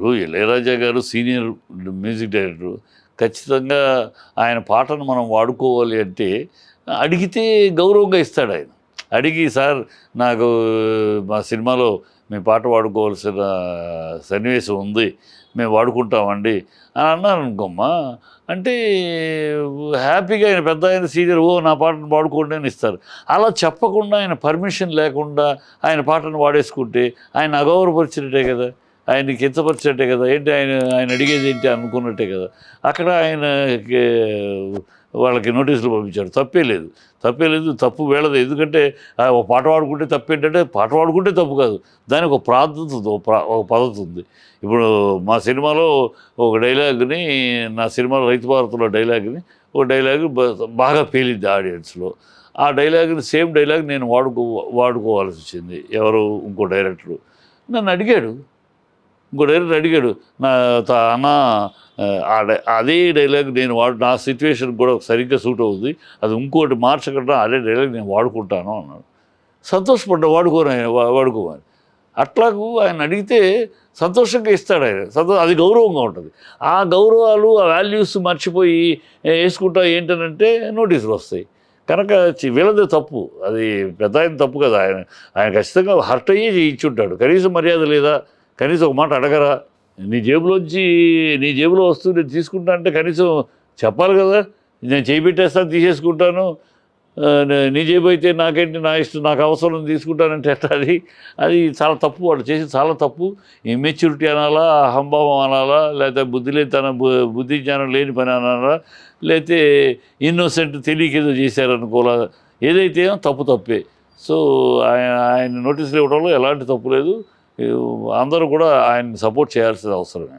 ఇప్పుడు ఇళయరాజా గారు senior music director. ఖచ్చితంగా ఆయన పాటను మనం వాడుకోవాలి అంటే అడిగితే గౌరవంగా ఇస్తాడు ఆయన. అడిగి సార్ నాకు మా సినిమాలో మీ పాట వాడుకోవాల్సిన సన్నివేశం ఉంది మేము వాడుకుంటామండి అని అన్నారు అనుకోమ్మా అంటే హ్యాపీగా ఆయన పెద్ద ఆయన సీనియర్ ఓ నా పాటను వాడుకోండి అని ఇస్తారు. అలా చెప్పకుండా ఆయన పర్మిషన్ లేకుండా ఆయన పాటను వాడేసుకుంటే ఆయన అగౌరవపరిచినట్టే కదా. ఆయన కించపరిచినట్టే కదా. ఏంటి ఆయన ఆయన అడిగేది ఏంటి అనుకున్నట్టే కదా. అక్కడ ఆయన వాళ్ళకి నోటీసులు పంపించారు. తప్పే లేదు. తప్పే లేదు తప్పు వేళదు. ఎందుకంటే ఒక పాట పాడుకుంటే తప్పు ఏంటంటే పాట పాడుకుంటే తప్పు కాదు. దానికి ఒక ప్రార్థత ఉంది, ఒక ఒక పద్ధతి ఉంది. ఇప్పుడు మా సినిమాలో ఒక డైలాగ్ని నా సినిమాలో రైతు భారత్లో డైలాగ్ని ఒక డైలాగ్ బాగా పేలింది ఆడియన్స్లో. ఆ డైలాగ్ని సేమ్ డైలాగ్ నేను వాడుకో వాడుకోవాల్సి వచ్చింది. ఎవరు? ఇంకో డైరెక్టరు. నన్ను అడిగాడు. ఇంకో డైరెక్టర్ అడిగాడు నా త- అన్న డై- అదే డైలాగ్ నేను వాడు నా సిచ్యువేషన్ కూడా సరిగ్గా సూట్ అవుతుంది అది ఇంకోటి మార్చకుండా అదే డైలాగ్ నేను వాడుకుంటాను అన్నాడు. సంతోషపడ్డా వాడుకోను ఆయన వా- వాడుకోమని. అట్లాగూ ఆయన అడిగితే సంతోషంగా ఇస్తాడు ఆయన సంతో అది గౌరవంగా ఉంటుంది. ఆ గౌరవాలు ఆ వాల్యూస్ మర్చిపోయి వేసుకుంటా ఏంటనంటే నోటీసులు వస్తాయి. కనుక చి- వీళ్ళదే తప్పు అది పెద్ద ఆయన తప్పు కదా ఆయన ఆయన ఖచ్చితంగా హర్ట్ అయ్యే ఉంటాడు కనీసం మర్యాద లేదా కనీసం ఒక మాట అడగరా? నీ జేబులోంచి నీ జేబులో వస్తువు నేను తీసుకుంటా అంటే కనీసం చెప్పాలి కదా? నేను చేయి పెట్టేస్తాను తీసేసుకుంటాను. నీ జేబు అయితే నాకేంటి నా ఇష్టం నాకు అవసరం తీసుకుంటానంటే ఎట్లా అది? అది చాలా తప్పు వాడు చేసి చాలా తప్పు. ఇమ్మెచ్యూరిటీ అనాలా అహంభావం అనాలా లేకపోతే బుద్ధి లేని తన బు- బుద్ధి జ్ఞానం లేని పని అనాలా లేకపోతే ఇన్నోసెంట్ తెలియక ఏదో చేశారనుకోలా. ఏదైతే ఏమో తప్పు తప్పే. సో ఆయన ఆయన నోటీసులు ఇవ్వడంలో ఎలాంటి తప్పు లేదు. అందరూ కూడా ఆయన్ని సపోర్ట్ చేయాల్సిన అవసరమే